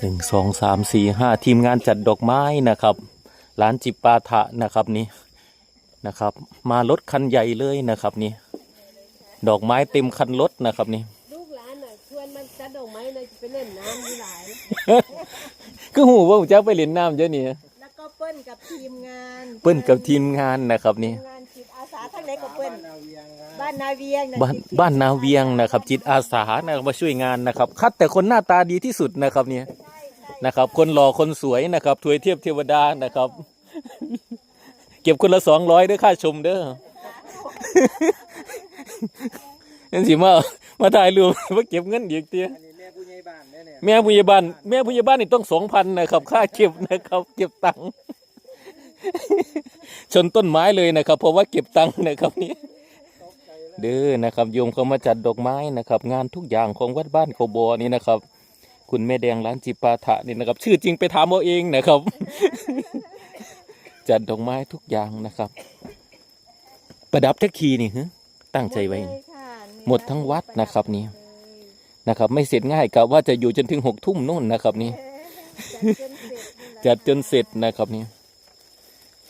หนึ่งสองสามสี่ห้าทีมงานจัดดอกไม้นะครับ ร้านจิปาถะนะครับนี่นะครับ มารถคันใหญ่เลยนะครับนี่ดอกไม้เต็มคันรถนะครับนี่ลูกหลานน่ะชวนมันจัดดอกไม้เลยไปเล่นน้ำที่หลายก็หูว่าผมจะไปเล่นน้ำเจ้านี่แล้วก็เปิ้ลกับทีมงานเปิ้นกับทีมงานนะครับนี่ทีมงานจิตอาสาทั้งเล็กกับเปิ้ลบ้านนาเวียงะบ้านบ้านนาเวียงนะครับ จิตอาสานะครับมาช่วยงานนะครับ คัดแต่คนหน้าตาดีที่สุดนะครับเนี่ยใช่ใช่ นะครับ คนหล่อคนสวยนะครับถวยเทียบเทวดานะครับ เก็บคนละสองร้อยด้วยค่าชมเด้อนั่นสิมามาถ่ายรูปมาเก็บเงินอีกเตี้ยอันนี้แม่ผู้ใหญ่บ้านแน่เนี่ยแม่ผู้ใหญ่บ้านแม่ผู้ใหญ่บ้านนี่ต้องสองพันนะครับค่าเก็บนะครับ เก็บตังค์ชนต้นไม้เลยนะครับ เพราะว่าเก็บตังค์นะครับนี่เด้อนะครับโยมเขามาจัดดอกไม้นะครับ งานทุกอย่างของวัดบ้านเขาบอนี่นะครับ คุณแม่แดงร้านจิปาถะนี่นะครับ ชื่อจริงไปถามเอาเองนะครับ จัดดอกไม้ทุกอย่างนะครับ ประดับแท็กคีนี่ฮะตั้งใจไว้ หมดนี่เลยค่ะหมดทั้งวัดนะครับนี่เลยนะครับ ไม่เสร็จง่ายกับว่าจะอยู่จนถึงหกทุ่มนู่นนะครับนี่จัดจนเสร็จนี่แหละจัดจนเสร็จนะครับนี่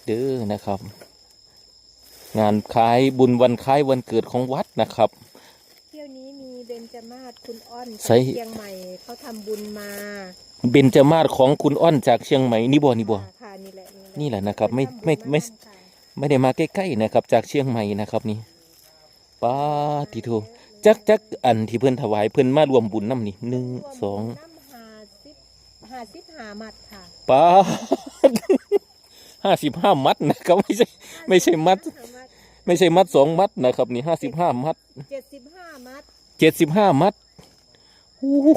เด้อนะครับ งานคล้ายบุญวันคล้ายวันเกิดของวัดนะครับเที่ยวนี้ มีเบญจมาศคุณอ้อนใส่ เชียงใหม่เขาทำบุญมาเบญจมาศของคุณอ้อนจากเชียงใหม่นี่บ่นี่บ่ ค่ะนี่แหละนี่แหละนะครับไม่ไม่ไม่ ทำบุญค่ะไม่ได้มาใกล้ๆนะครับ จากเชียงใหม่นะครับนี่ป้าติโทจักจักอันที่เพิ่นถวายเพิ่นมารวมบุญน้ำนี่หนึ่งสองน้ำหาสิบหาสิบหามัดค่ะป้าห้าสิบห้ามัดนะครับไม่ใช่ ไม่ใช่มัดหามัด ไม่ใช่มัดสองมัดนะครับ นี่ห้าสิบห้ามัดเจ็ดสิบห้ามัด เจ็ดสิบห้ามัดอู้หู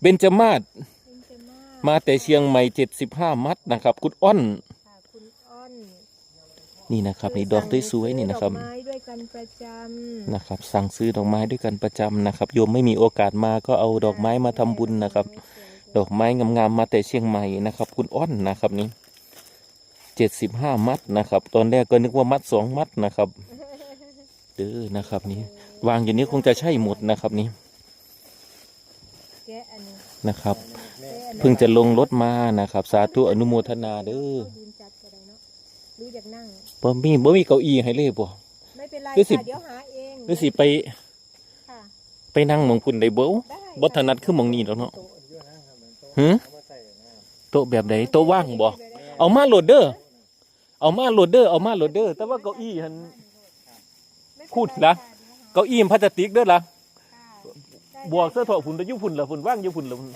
เบญจมาศเบญจมาศมาแต่เชียงใหม่เจ็ดสิบห้ามัดนะครับ คุณอ้อนค่ะคุณอ้อน นี่นะครับ นี่ดอกสวยๆนี่นะครับดอกไม้ด้วยกันประจำนะครับ สั่งซื้อดอกไม้ด้วยกันประจำนะครับ โยมไม่มีโอกาสมาก็เอาดอกไม้มาทำบุญนะครับ ดอกไม้งามๆมาแต่เชียงใหม่นะครับ คุณอ้อนนะครับนี่เจ็ดสิบห้ามัดนะครับ ตอนแรกก็นึกว่ามัดสองมัดนะครับเด้อนะครับ นี่ วางอย่างนี้คงจะใช่หมดนะครับนี่แกะอันนี้นะครับแกะอันนี้เพิ่งจะลงรถมานะครับ สาธุอนุโมทนาเด้อยืนจัดก็ได้เนาะรู้อยากนั่งบ่มีบ่มีเก้าอี้ให้เลยบ่ไม่เป็นไรหรือสิค่ะเดี๋ยวหาเองหรือสิไปค่ะไปนั่งหมองพุ่นได้เบ้าได้บ่ถนัดคือหมองนี้แล้วเนาะโต๊ะอยู่นะครับเหมือนโต๊ะหึเอามาใส่นะโต๊ะแบบใดโต๊ะว่างบ่เอามาโหลดเด้อเอามาโหลดเด้อเอามาโหลดเด้อแต่ว่าเก้าอี้หันไม่เป็นไรพูดนะค่ เดี๋ยวหาเก้าอี้พลาสติกเด้อล่ะค่ะได้บวกเสื้อถอดฝุ่นแต่อยู่ฝุ่นละฝุ่นว่างอยู่ฝุ่นละฝุ่น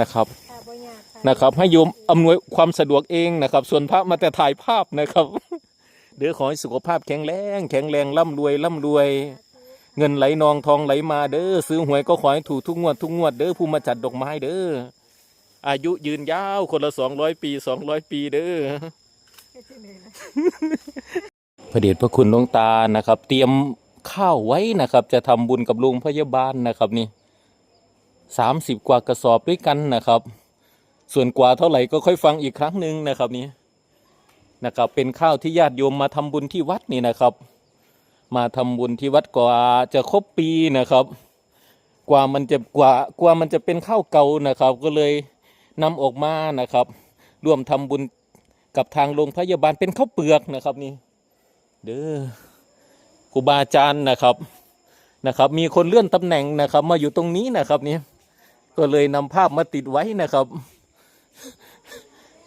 นะครับค่ะบ่ยากค่ะนะครับ ให้โยมอำนวยความสะดวกเองนะครับ ส่วนพระมาแต่ถ่ายภาพนะครับเด้อขอให้สุขภาพแข็งแรงแข็งแรงร่ำรวยร่ำรวย เงินไหลนองทองไหลมาเด้อซื้อหวยก็ขอให้ถูกทุกงวดทุกงวดเด้อผู้มาจัดดอกไม้เด้ออายุยืนยาวคนละสองร้อยปีสองร้อยปีเด้อพระเดชพระคุณหลวงตานะครับ เตรียม ข้าวไว้นะครับ จะทำบุญกับโรงพยาบาลนะครับนี่สามสิบกว่ากระสอบด้วยกันนะครับ ส่วนกว่าเท่าไหร่ก็ค่อยฟังอีกครั้งหนึ่งนะครับนี่นะครับ เป็นข้าวที่ญาติโยมมาทำบุญที่วัดนี่นะครับ มาทำบุญที่วัดกว่าจะครบปีนะครับ กว่ามันจะกว่ากว่ามันจะเป็นข้าวเก่านะครับ ก็เลยนำออกมานะครับ ร่วมทำบุญกับทางโรงพยาบาลเป็นข้าวเปลือกนะครับนี่เด้อ ครูบาอาจารย์นะครับนะครับ มีคนเลื่อนตำแหน่งนะครับ มาอยู่ตรงนี้นะครับนี่ก็เลยนำภาพมาติดไว้นะครับ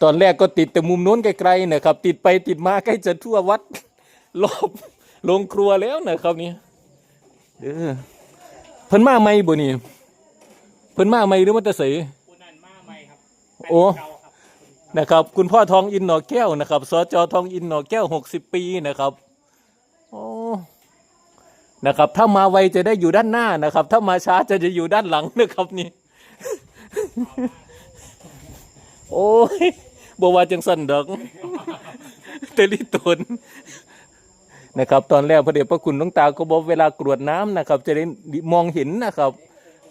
ตอนแรกก็ติดแต่มุมโน้นไกลๆนะครับ ติดไปติดมาใกล้จะทั่ววัดรอบโรงครัวแล้วนะครับนี่เด้อเพิ่นมาไหมบ่นี่เพิ่นมาไหมหรือมันจะเสยคุณนันมาใหม่ครับโอ้นะครับ คุณพ่อทองอินหนอแก้วนะครับสจทองอินหนอแก้วหกสิบปีนะครับโอ้ นะครับถ้ามาไวจะได้อยู่ด้านหน้านะครับ ถ้ามาช้าจะจะอยู่ด้านหลังนะครับนี่ โอ้ยบว่าจังสันดอกเตลิตนนะครับ ตอนแรกพระเดชพระคุณหลวงตาก็บอกเวลากรวดน้ำนะครับ จะได้มองเห็นนะครับ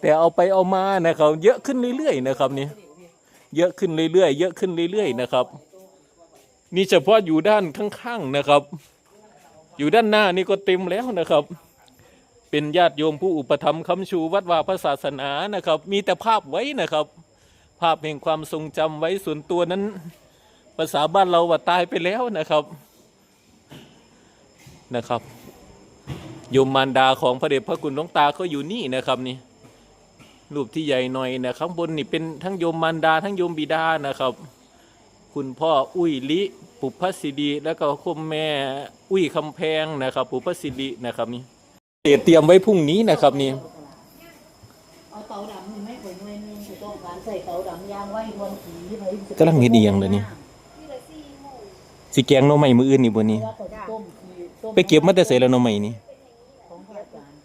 แต่เอาไปเอามานะครับ เยอะขึ้นเรื่อยๆนะครับนี่เยอะขึ้นเรื่อยๆเยอะขึ้นเรื่อยๆนะครับนี่เฉพาะอยู่ด้านข้างๆนะครับ อยู่ด้านหน้านี่ก็เต็มแล้วนะครับ เป็นญาติโยมผู้อุปถัมภ์คำชูวัดวาพระศาสนานะครับ มีแต่ภาพไว้นะครับ ภาพแห่งความทรงจำไว้ส่วนตัวนั้น ภาษาบ้านเราว่าตายไปแล้วนะครับนะครับโยมมารดาของพระเดชพระคุณหลวงตาก็อยู่นี่นะครับนี่รูปที่ใหญ่หน่อยนะข้างบนนี่เป็นทั้งโยมมารดาทั้งโยมบิดานะครับ คุณพ่ออุ้ยลิปุพพสิริแล้วก็คุณแม่อุ้ยคำแพงนะครับปุพพสิรินะครับนี่ เตรียมไว้พรุ่งนี้นะครับนี่เอาเตาดำนี่ไม่เคยหน่วยนึงคือต้องการใส่เตาดำยางไว้รวมผีไปกำลังเฮ็ดอียงเลยนี่สิแกงหน่อไม้มืออื่นนี่บ่นี่แล้วก็ต้มขี้ต้มไปเก็บมาแต่ใส่แล้วหน่อไม้นี่ของพระอาจารย์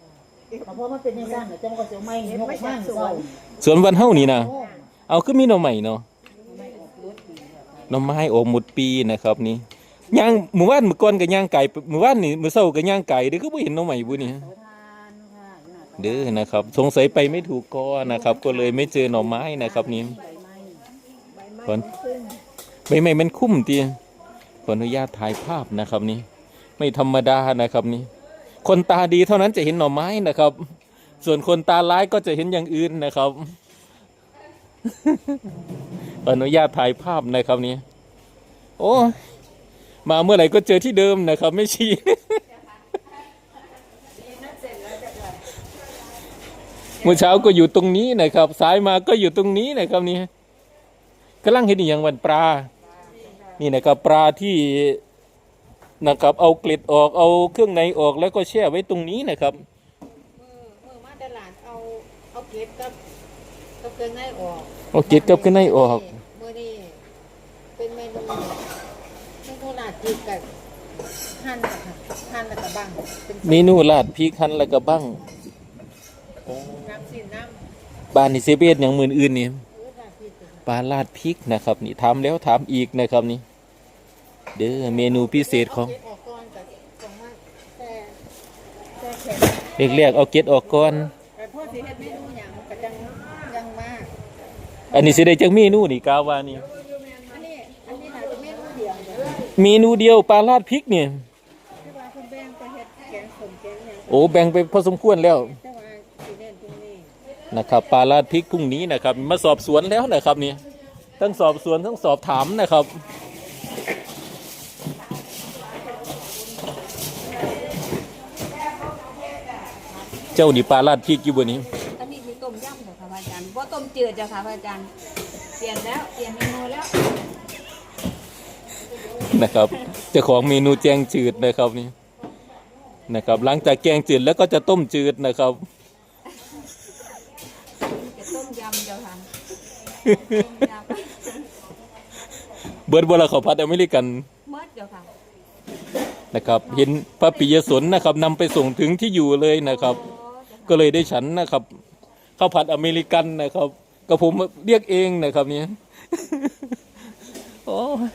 ค่ะเพราะมันเป็นยังไงน่ะจังก็จะไม่ส่วนวันเฮานี่นะเอาคือมีหน่อไม้เนาะไม่ออกรถดีค่ะหน่อไม้ออกหมดปีนะครับนี่ ย่างหมู่บ้านมื้อก่อนก็ย่างไก่หมู่บ้านนี่มื้อเช้าก็ย่างไก่เด้อคือบ่เห็นหน่อไม้บุนี่เขาทานค่ะอยู่น่ะเด้อนะครับ สงสัยไปไม่ถูกกอนะครับ ก็เลยไม่เจอหน่อไม้นะครับนี่ ใบไม้ขอนไม่ไม่มันคุ้มตีขออนุญาตถ่ายภาพนะครับนี่ไม่ธรรมดานะครับนี่คนตาดีเท่านั้นจะเห็นหน่อไม้นะครับ ส่วนคนตาร้ายก็จะเห็นอย่างอื่นนะครับ ขออนุญาตถ่ายภาพนะครับนี่โอ้ย มาเมื่อไหร่ก็เจอที่เดิมนะครับ ไม่ชี้เมื่อเช้าก็อยู่ตรงนี้นะครับ สายมาก็อยู่ตรงนี้นะครับนี่กำลังเห็นอหย่างวันปลา นี่นะครับปลาที่นะครับเอาเกล็ดออกเอาเครื่องในออกแล้วก็แช่ไว้ตรงนี้นะครับมือมือมาตลาดเอาเอาเก็บกับกับเครื่องในออกเอาเกล็ดกับเครื่องในออกมือนี่เป็นเมนูเมนูลาดจีบกับหั่นกับหั่นแล้วก็บังเป็นเมนูลาดพริกหั่นแล้วก็บ้างน้ำซีนน้ำบ้านนี่เซเบสอย่างมืออื่นนี่เออลาดจีบกับปลาลาดพริกนะครับ นี่ทำแล้วถามอีกนะครับนี่ เด้อเมนูพิเศษของ เก็บออกก่อนกับของมาแต่แต่แข็ง เรียกๆเอาเกล็ดออกก่อน แต่พ่อสิเฮ็ดเมนูหยังก็จังยังมากอันนี้สิได้จากเมนูนี่กาวานี่อันนี้อันนี้น่าจะเมนูเดียว เด้อเมนูเดียวปลาลาดพริกเนี่ยที่ว่าคุณแบ่งไปเฮ็ดแกงส้มแกงหยังโอ้แบ่งไปพอสมควรแล้ว แต่ว่าสิเน้นตรงนี้นะครับปลาลาดพริกพรุ่งนี้นะครับ มาสอบสวนแล้วนะครับนี่ทั้งสอบสวนทั้งสอบถามนะครับ เจ้านี่ปลาลาดพริกอยู่บนนี้ อันนี้คือต้มยำค่ะพระอาจารย์ว่าต้มจืดจ้ะค่ะพระอาจารย์ เปลี่ยนแล้ว เปลี่ยนเมนูแล้ว นะครับเจ้าของเมนูแจงจืดนะครับนี่นะครับ หลังจากแกงจืดแล้วก็จะต้มจืดนะครับจะต้มยำเจ้าค่ะต้มยำเบิร์ดบอลเขาวพัดอเมริกันเมื่อเจ้าค่ะนะครับ เห็นพระปิยสนนะครับนำไปส่งถึงที่อยู่เลยนะครับโอ้เจ้าค่ะก็เลยได้ฉันนะครับข้าวผัดอเมริกันนะครับก็ผมเรียกเองนะครับเนี่ยโอ้ย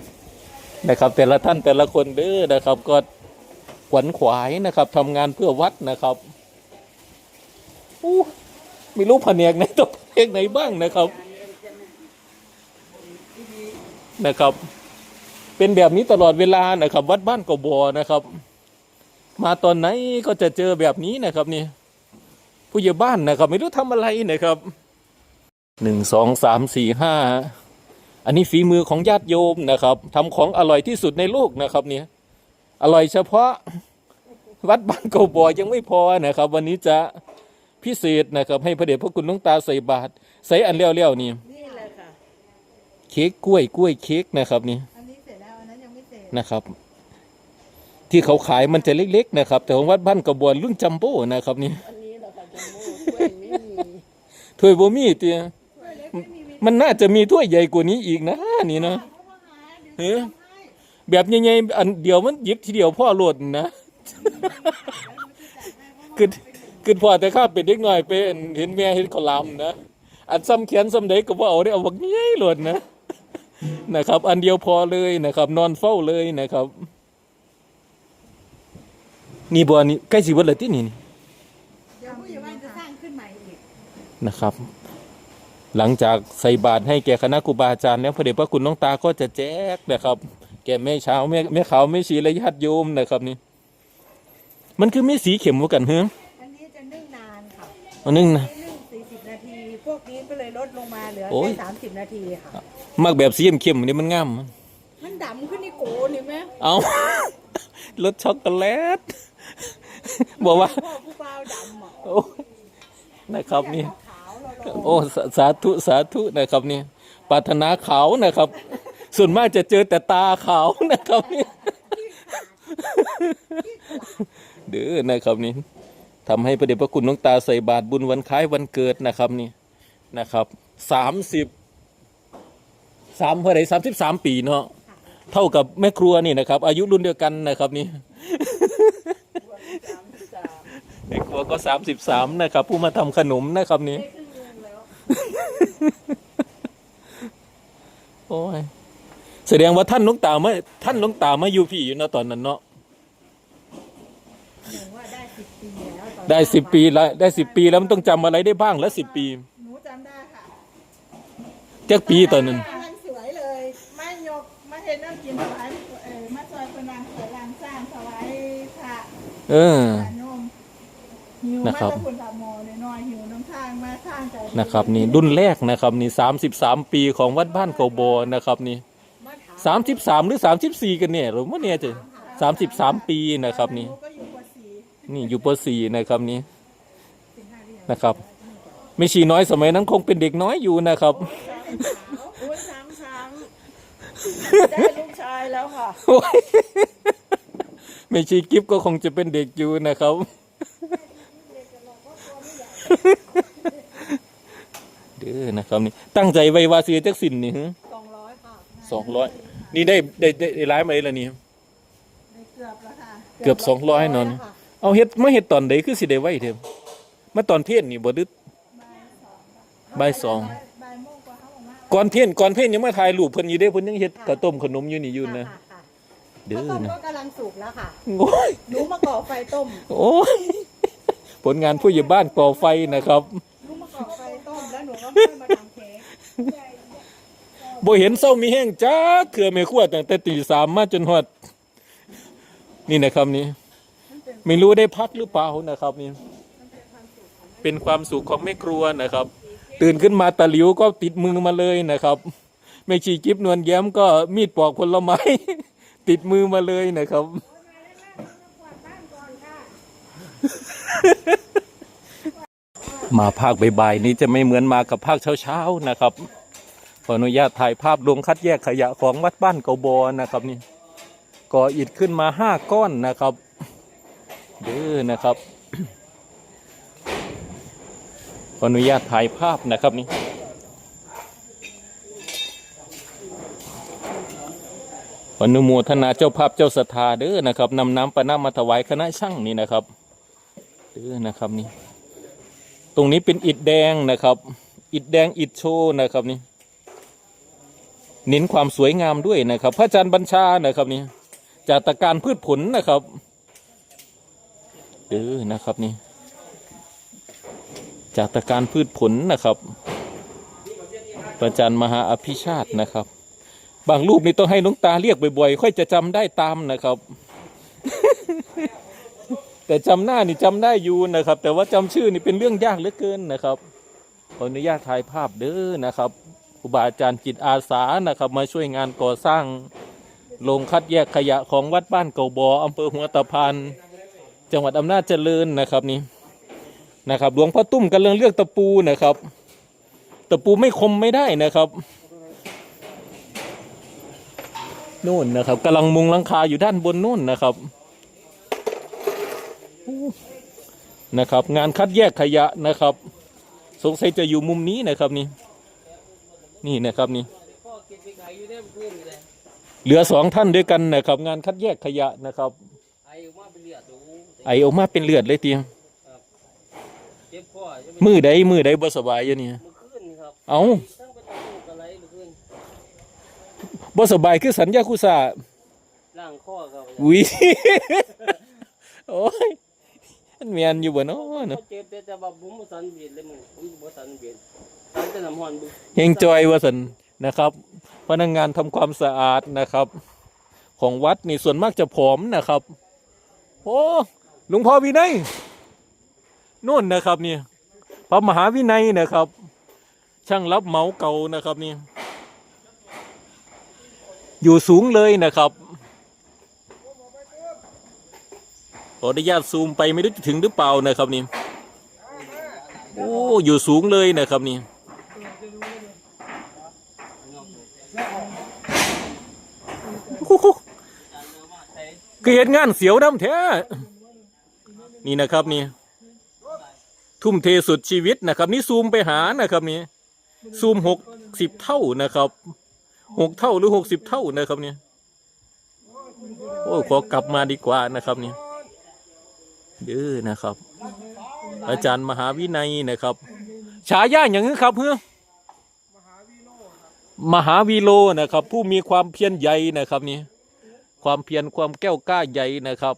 นะครับ แต่ละท่านแต่ละคนเด้อนะครับ ก็ขวนขวายนะครับทำงานเพื่อวัดนะครับอู้ไม่รู้ผนกไหนตัวแผนกไหนบ้างนะครับนะครับ เป็นแบบนี้ตลอดเวลานะครับ วัดบ้านกบอนะครับ มาตอนไหนก็จะเจอแบบนี้นะครับนี่ผู้ใหญ่บ้านนะครับ ไม่รู้ทำอะไรนะครับหนึ่งสองสามสี่ห้า อันนี้ฝีมือของญาติโยมนะครับทำของอร่อยที่สุดในโลกนะครับเนี่ยอร่อยเฉพาะวัดบ้านเกาบอยยังไม่พอนะครับ วันนี้จะพิเศษนะครับ ให้พระเดชพระคุณหลวงตาใส่บาตรใส่อันเลี้ยวๆนี่นี่แหละค่ะเค้กกล้วยกล้วยเค้กนะครับนี่อันนี้เสร็จแล้วอันนั้นยังไม่เสร็จนะครับ ที่เขาขายมันจะเล็กๆนะครับ แต่ของวัดบ้านกระบวนรุ่นจัมโบ้นะครับนี่อันนี้เราก็จะมูกล้วยไม่มีถ้วยบ่มีเตีย มันน่าจะมีถ้วยใหญ่กว่านี้อีกนะนี่นะเฮ้ยแบบใหญ่ๆอันเดียวมันหยิบทีเดียวพ่อโหลดนะคือคือพ่อแต่ข้าเป็นเด็กน้อยเป็นเห็นแม่เห็นเขาลำนะอันซ้ำเขียนซ้ำใดก็บ่เอาได้เอาบักใหญ่โหลดนะนะครับ อันเดียวพอเลยนะครับ นอนเฝ้าเลยนะครับ นี่บ่นี่ใกล้สิเบิดแล้วที่นี่นี่เดี๋ยวผู้ใหญ่บ้านจะสร้างขึ้นใหม่อีกนะครับ หลังจากใส่บาตรให้แก่คณะครูบาอาจารย์แล้วพระเดชพระคุณหลวงตาก็จะแจกนะครับ แก่แม่เช้าแม่แม่ขาวแม่ชีและญาติโยมนะครับนี่ มันคือไม่สีเข็มกว่ากันเฮ้ยอันนี้จะนึ่งนานค่ะอันนึงนะ นึ่งสี่สิบนาที พวกนี้ก็เลยเลยลดลงมาเหลือโอ้ยแค่สามสิบนาทีค่ะ มักแบบสีเข้มๆนี่มันงาม มันดำขึ้นนี่โกนี่แม่เอา รสช็อกโกแลต บอกว่า พ่อผู้เปล่าดำอะโอ้ยนะครับนี่ขาวเรา โอ้สาสาธุสาธุนะครับนี่ปรารถนาขาวนะครับ ส่วนมากจะเจอแต่ตาขาวนะครับนี่เด้อนะครับนี่ทำให้พระเดชพระคุณหลวงตาใส่บาตรบุญวันคล้ายวันเกิดนะครับนี่นะครับสามสิบสามเท่าไหรสามสิบสามปีเนาะเท่ากับแม่ครัวนี่นะครับ อายุรุ่นเดียวกันนะครับนี่แม่ครัวก็สามสิบสามนะครับ ผู้มาทำขนมนะครับนี่ โอ้ยแสดงว่าท่านหลุงตามาท่านหลุงตามาอยู่พี่อยู่เนาะตอนนั้นเนาะหนูว่าได้สิบปีแล้วตอนได้สิบปีแล้วได้สิบปีแล้วมันต้องจำอะไรได้บ้างแล้วสิบปีหนูจำได้ค่ะจักปีตอนนั้นกำลังสวยเลยไม่ยกมาเห็นน้ำกินถวายเออมาซอยคนนางสวยรางสร้างถวายพระเออ พระนมหิวนะมาครับตะพุนตะโมน้อยๆหิว น้ำทางมาทางใจนะครับนี่รุ่นแรกนะครับนี่สามสิบสามปีของวัดบ้านเกาโบนะครับนี่มาถามสามสิบสามหรือสามสิบสี่กันเนี่ยหรือว่าเนี่ยจะสามสิบสามปีนะครับนี่หก็อยู่กว่าสีนี่อยู่ปสี่นะครับนี่นะครับไม่ชีน้อยสมัยนั้นคงเป็นเด็กน้อยอยู่นะครับอุ้ยซ้ำซ้ำได้ลูกชายแล้วค่ะโอ้ยไม่ชีกิฟก็คงจะเป็นเด็กอยู่นะครับ เด้อนะครับนี่ตั้งใจไว้ว่าเสียจักสินนี่สองร้อยค่ะสองร้อยนี่ได้ได้ได้ได้ร้ายมาเลยล่ะนี่ ได้เกือบแล้วค่ะเกือบสองร้อยนอน ค่ะเอาเฮ็ดมาเฮ็ดตอนใดคือสิได้ไว้เถอะมาตอนเที่ยงนี่บ่ดึก บ่ายสอง บ่ายโมงกว่าเขาบอกว่าก่อนเที่ยงก่อนเที่ยงยังมาถ่ายรูปเพิ่นอยู่เด้เพิ่นยังเฮ็ดข้าวต้มขนมอยู่นี่อยู่นะค่ะค่ะเด้อข้าวต้มนะก็กำลังสุกแล้วค่ะโอ้ยหนูมาก่อไฟต้ม โอ้ยผลงานผู้ใหญ่บ้านก่อไฟนะครับ บ่เห็นเศร้ามีแห้งจ้าเคือไม่ขั้วตั้งแต่ตีสามมาจนฮอด นี่นะครับนี่ไม่รู้ได้พักหรือเปล่านะครับนี่ เป็นความสุขของแม่ครัวนะครับ ตื่นขึ้นมาตะหลิวก็ติดมือมาเลยนะครับแม่ชีจิ๊บนวลแย้มก็มีดปอกผลไม้ ติดมือมาเลยนะครับ มาภาคบ่ายๆนี้จะไม่เหมือนมากับภาคเช้าๆนะครับ ขออนุญาตถ่ายภาพลงคัดแยกขยะของวัดบ้านเกาบอนะครับนี่ก่ออิฐขึ้นมาห้าก้อนนะครับเด้อนะครับ ขออนุญาตถ่ายภาพนะครับนี่อนุโมทนาเจ้าภาพเจ้าศรัทธาเด้อนะครับนำน้ำประน้ามาถวายคณะช่างนี่นะครับเด้อนะครับนี่ ตรงนี้เป็นอิฐแดงนะครับ อิฐแดงอิฐโชนะครับนี่เน้นความสวยงามด้วยนะครับ พระอาจารย์บัญชานะครับนี่จากตะการพืชผลนะครับเออนะครับนี่จากตะการพืชผลนะครับพระอาจารย์มหาอภิชาตินะครับ บางรูปนี่ต้องให้หลวงตาเรียกบ่อยๆ ค่อยจะจำได้ตามนะครับ แต่จำหน้านี่จำได้อยู่นะครับ แต่ว่าจำชื่อนี่เป็นเรื่องยากเหลือเกินนะครับขออนุญาตถ่ายภาพเด้อนะครับครูบาอาจารย์จิตอาสานะครับ มาช่วยงานก่อสร้างโรงคัดแยกขยะของวัดบ้านเก่าบออำเภอหัวตะพานจังหวัดอำนาจเจริญนะครับนี่นะครับหลวงพ่อตุ้มกำลังเลือกตะปูนะครับ ตะปูไม่คมไม่ได้นะครับนู่นนะครับกำลังมุงลังคาอยู่ด้านบนนู่นนะครับ นะครับ งานคัดแยกขยะนะครับ สงสัยจะอยู่มุมนี้นะครับนี่นี่นะครับนี่พ่อเก็บไปขายอยู่ได้เพื่อนเลยเหลือสองท่านด้วยกันนะครับ งานคัดแยกขยะนะครับ ไอ้ว่าเป็นเลือดดูไอออกมาเป็นเลือดเลยเตียงเจ็บพ่อจะเป็นมือใดมือใดบ่สบายอยู่นี่มือขึ้นครับเอาตั้งเป็นตัวอะไรมือขึ้นบ่สบายคือสัญญาคุซาล่างข้อครับอุ้ยโอ้ย มันเมียนอยู่บ่เนาะเนาะเจ็บแต่แต่ว่าผมบ่สันเบียดเลยมึงผมบ่สันเบียดสันแต่น้ำหอนบุเฮงจอยว่าสันนะครับ พนักงานทำความสะอาดนะครับ ของวัดนี่ส่วนมากจะผอมนะครับ โอ้หลวงพ่อวินัยนู่นนะครับนี่พระมหาวินัยนะครับ ช่างรับเหมาเก่านะครับนี่อยู่สูงเลยนะครับ ขออนุญาตซูมไปไม่รู้จะถึงหรือเปล่านะครับนี่โอ้อยู่สูงเลยนะครับนี่โอ้โหก็เห็นงานเสียวน้ำแท้นี่นะครับนี่ทุ่มเทสุดชีวิตนะครับ นี่ซูมไปหานะครับนี่ซูมหกสิบเท่านะครับหกเท่าหรือหกสิบเท่านะครับเนี่ยโอ้ขอกลับมาดีกว่านะครับนี่ เด้อนะครับ อาจารย์มหาวินัยนะครับ ฉายาอย่างนี้ครับเพื่อมหาวีโลนะครับ ผู้มีความเพียรใหญ่นะครับนี่ความเพียรความแก้วกล้าใหญ่นะครับ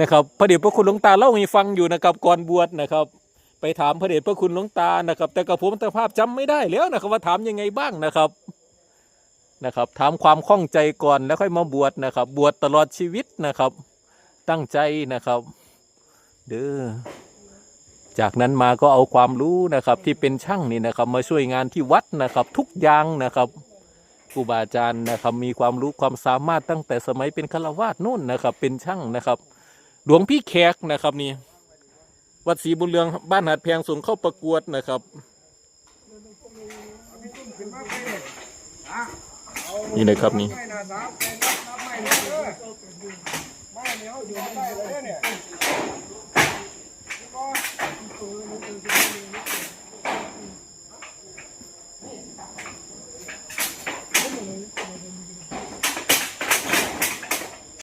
นะครับพระเดชพระคุณหลวงตาเล่าให้ฟังอยู่นะครับก่อนบวชนะครับ ไปถามพระเดชพระคุณหลวงตานะครับ แต่กับผมแต่ภาพจำไม่ได้แล้วนะครับ ว่าถามยังไงบ้างนะครับนะครับ ถามความข้องใจก่อนแล้วค่อยมาบวชนะครับ บวชตลอดชีวิตนะครับ ตั้งใจนะครับ เด้อจากนั้นมาก็เอาความรู้นะครับ ที่เป็นช่างนี่นะครับ มาช่วยงานที่วัดนะครับ ทุกอย่างนะครับครูบาอาจารย์นะครับ มีความรู้ความสามารถตั้งแต่สมัยเป็นฆราวาสนู่นนะครับ เป็นช่างนะครับ หลวงพี่แขกนะครับนี่วัดศรีบุญเรืองบ้านหาดแพงส่งเข้าประกวดนะครับนี่นะครับนี่ 哎，你好，你好，你好，你好，